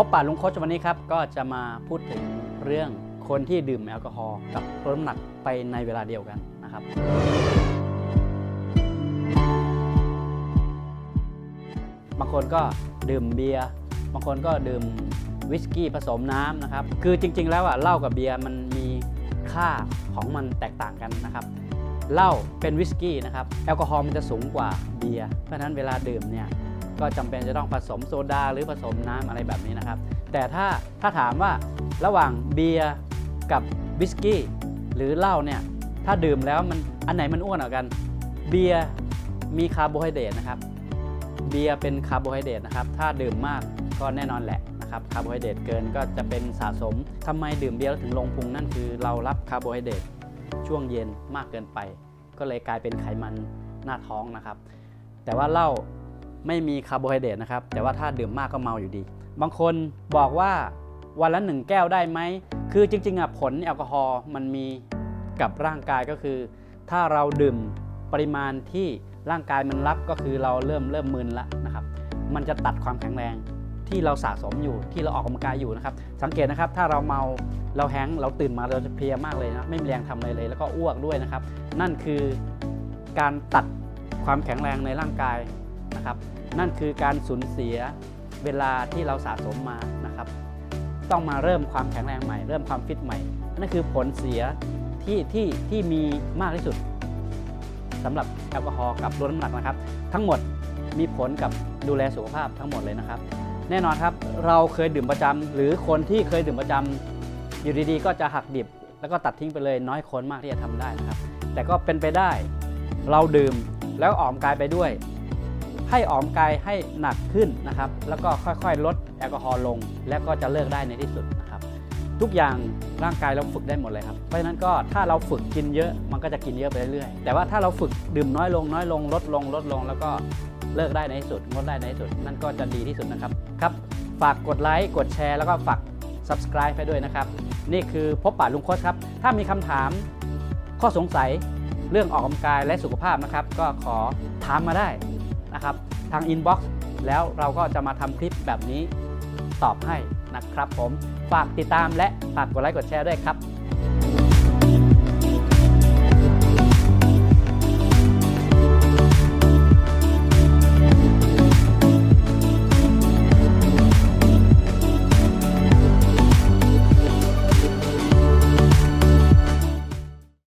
พบป่าลุงโคชวันนี้ครับ ก็จะมาพูดถึงเรื่องคนที่ดื่มแอลกอฮอล์กับลดน้ำหนักไปในเวลาเดียวกันนะครับ บางคนก็ดื่มเบียร์ บางคนก็ดื่มวิสกี้ผสมน้ำนะครับ คือจริง ๆ แล้วอะเหล้ากับเบียร์มันมีค่าของมันแตกต่างกันนะครับเหล้าเป็นวิสกี้นะครับ แอลกอฮอล์มันจะสูงกว่าเบียร์ เพราะฉะนั้นเวลาดื่มเนี่ย ก็จำเป็นจะต้องผสมโซดาหรือผสมน้ำอะไรแบบนี้นะครับ แต่ถ้าถ้าถามว่าระหว่างเบียร์กับวิสกี้หรือเหล้าเนี่ยถ้าดื่มแล้วมันอันไหนมันอ้วนกว่ากัน เบียร์มีคาร์โบไฮเดรตนะครับ เบียร์เป็นคาร์โบไฮเดรตนะครับ ถ้าดื่มมากก็แน่นอนแหละนะครับคาร์โบไฮเดรตเกินก็จะเป็นสะสมทำไมดื่มเบียร์แล้วถึงลงพุงนั่นคือเรารับคาร์โบไฮเดรตช่วงเย็นมากเกินไป ก็เลยกลายเป็นไขมันหน้าท้องนะครับ แต่ว่าเหล้า ไม่มีคาร์โบไฮเดรตนะครับ แต่ว่าถ้าดื่มมากก็เมาอยู่ดี บางคนบอกว่าวันละหนึ่งแก้วได้ไหม คือจริงๆอะผลแอลกอฮอล์มันมีกับร่างกายก็คือ ถ้าเราดื่มปริมาณที่ร่างกายมันรับก็คือเราเริ่มเริ่มมึนละนะครับ มันจะตัดความแข็งแรงที่เราสะสมอยู่ที่เราออกกำลังกายอยู่นะครับ สังเกตนะครับถ้าเราเมาเราแฮงก์เราตื่นมาเราจะเพลียมากเลยนะไม่มีแรงทำอะไรเลย แล้วก็อ้วกด้วยนะครับ นั่นคือการตัดความแข็งแรงในร่างกาย นะครับ นั่นคือการสูญเสียเวลาที่เราสะสมมานะครับ ต้องมาเริ่มความแข็งแรงใหม่ เริ่มความฟิตใหม่ นั่นคือผลเสียที่ที่ที่มีมากที่สุดสำหรับแอลกอฮอล์กับลดน้ำหนักนะครับ ทั้งหมดมีผลกับดูแลสุขภาพทั้งหมดเลยนะครับ แน่นอนครับเราเคยดื่มประจำหรือคนที่เคยดื่มประจำอยู่ดีๆ ก็จะหักดิบ แล้วก็ตัดทิ้งไปเลยน้อยคนมากที่จะทำได้นะครับ แต่ก็เป็นไปได้เราดื่มแล้วออกกำลังกายไปด้วย ให้ออกกายให้หนักขึ้นนะครับ แล้วก็ค่อยๆ ลดแอลกอฮอล์ลง แล้วก็จะเลิกได้ในที่สุดนะครับ ทุกอย่างร่างกายเราฝึกได้หมดเลยครับ เพราะฉะนั้นก็ถ้าเราฝึกกินเยอะมันก็จะกินเยอะไปเรื่อยๆ แต่ว่าถ้าเราฝึกดื่มน้อยลงน้อยลงลดลงลดลง แล้วก็เลิกได้ในที่สุดงดได้ในที่สุดนั่นก็จะดีที่สุดนะครับครับ ฝากกดไลค์กดแชร์แล้วก็ฝาก subscribe ไปด้วยนะครับ นี่คือพบป่าลุงโคชครับ ถ้ามีคำถามข้อสงสัยเรื่องออกกำลังกายและสุขภาพนะครับ ก็ขอถามมาได้ นะครับ ทางอินบ็อกซ์แล้วเราก็จะมาทำคลิปแบบนี้ตอบให้นะครับผม ฝากติดตามและฝากกดไลค์กดแชร์ด้วยครับ